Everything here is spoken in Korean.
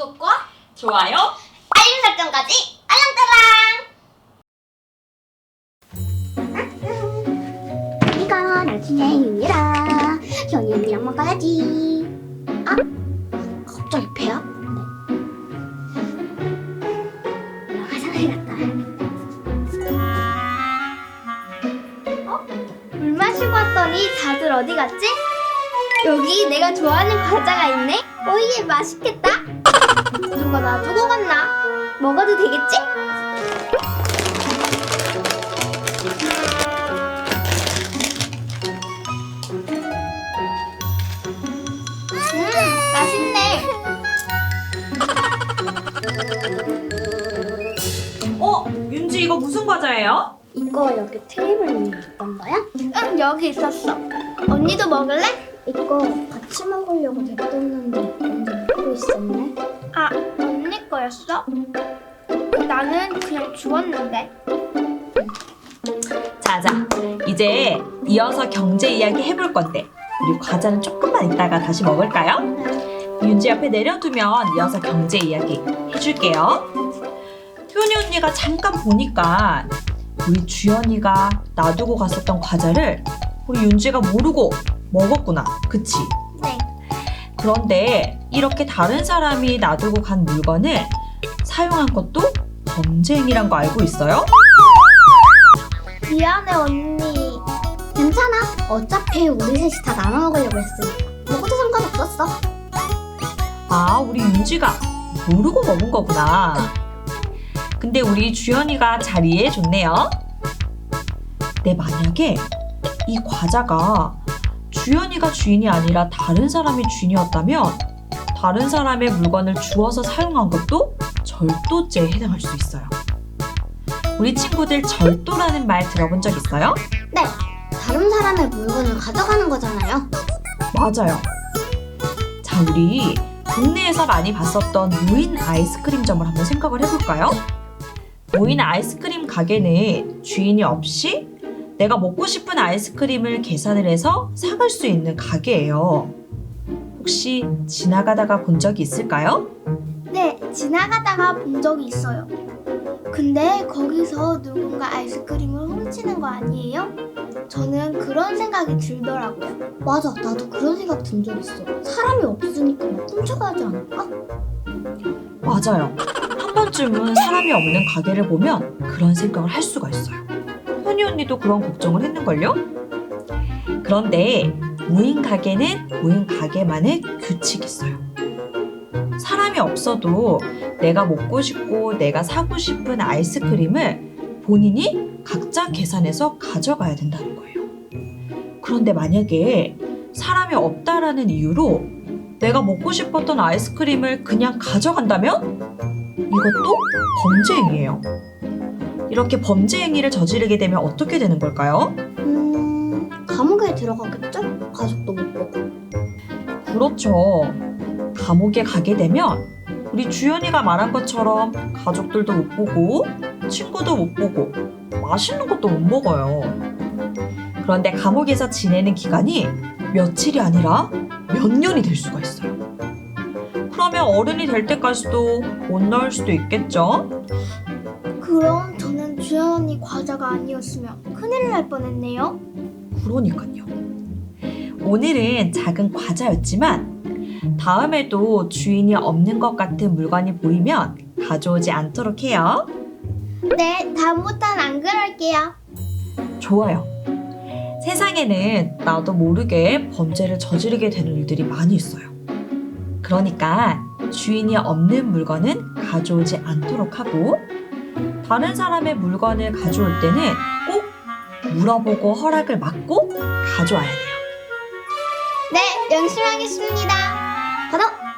구독과 좋아요. 알림 설정까지 알랑따랑 이거 나중에 윤이라 현이 언니랑 먹어야지 아 갑자기 배 아픈데 화장해야겠다 어? 어디 갔지? 여기 내가 좋아하는 과자가 있네? 오예 맛있겠다 누가 놔두고 갔나? 먹어도 되겠지? 음 맛있네 어, 윤지 이거 무슨 과자예요? 이거 여기 테이블 위에 있던 거야? 응 여기 있었어 언니도 먹을래? 이거 같이 먹으려고 냅뒀는데 언니 먹고 있었네 아, 언니 거였어? 나는 그냥 주웠는데. 자자, 이제 이어서 경제 이야기 해볼 건데 우리 과자는 조금만 이따가 다시 먹을까요? 윤지 옆에 내려두면 이어서 경제 이야기 해줄게요. 효니 언니가 잠깐 보니까 우리 주연이가 놔두고 갔었던 과자를 우리 윤지가 모르고 먹었구나. 그치? 네. 그런데 이렇게 다른 사람이 놔두고 간 물건을 사용한 것도 범죄 행위란 거 알고 있어요? 미안해, 언니. 괜찮아 어차피 우리 셋이 다 나눠 먹으려고 했으니까 먹어도 상관없었어 아, 우리 윤지가 모르고 먹은 거구나. 근데 우리 주연이가 잘 이해해 줬네요. 네, 만약에 이 과자가 주연이가 주인이 아니라 다른 사람이 주인이었다면 다른 사람의 물건을 주워서 사용한 것도 절도죄에 해당할 수 있어요. 우리 친구들 절도라는 말 들어본 적 있어요? 네 다른 사람의 물건을 가져가는 거잖아요 맞아요. 자, 우리 동네에서 많이 봤었던 무인 아이스크림점을 한번 생각을 해볼까요? 무인 아이스크림 가게는 주인이 없이 내가 먹고 싶은 아이스크림을 계산을 해서 사갈 수 있는 가게예요. 혹시 지나가다가 본 적이 있을까요? 네, 지나가다가 본 적이 있어요. 근데 거기서 누군가 아이스크림을 훔치는 거 아니에요? 저는 그런 생각이 들더라고요. 맞아 나도 그런 생각 든 적 있어 사람이 없으니까 막 훔쳐가지 않을까? 맞아요. 한 번쯤은 사람이 없는 가게를 보면 그런 생각을 할 수가 있어요. 현이 언니도 그런 걱정을 했는걸요? 그런데 무인 가게는 무인 가게만의 규칙이 있어요. 사람이 없어도 내가 먹고 싶고 내가 사고 싶은 아이스크림을 본인이 각자 계산해서 가져가야 된다는 거예요. 그런데 만약에 사람이 없다라는 이유로 내가 먹고 싶었던 아이스크림을 그냥 가져간다면 이것도 범죄 행위예요. 이렇게 범죄 행위를 저지르게 되면 어떻게 되는 걸까요? 음 감옥에 들어가겠죠? 가족도 못 보고 그렇죠. 감옥에 가게 되면 우리 주연이가 말한 것처럼 가족들도 못 보고 친구도 못 보고 맛있는 것도 못 먹어요. 그런데 감옥에서 지내는 기간이 며칠이 아니라 몇 년이 될 수가 있어요. 그러면 어른이 될 때까지도 못 나올 수도 있겠죠? 그럼 주연 언니 과자가 아니었으면 큰일 날 뻔했네요. 그러니까요. 오늘은 작은 과자였지만 다음에도 주인이 없는 것 같은 물건이 보이면 가져오지 않도록 해요. 네, 다음부터는 안 그럴게요. 좋아요. 세상에는 나도 모르게 범죄를 저지르게 되는 일들이 많이 있어요. 그러니까 주인이 없는 물건은 가져오지 않도록 하고 다른 사람의 물건을 가져올 때는 꼭 물어보고 허락을 받고 가져와야 돼요. 네, 열심히 하겠습니다. 받아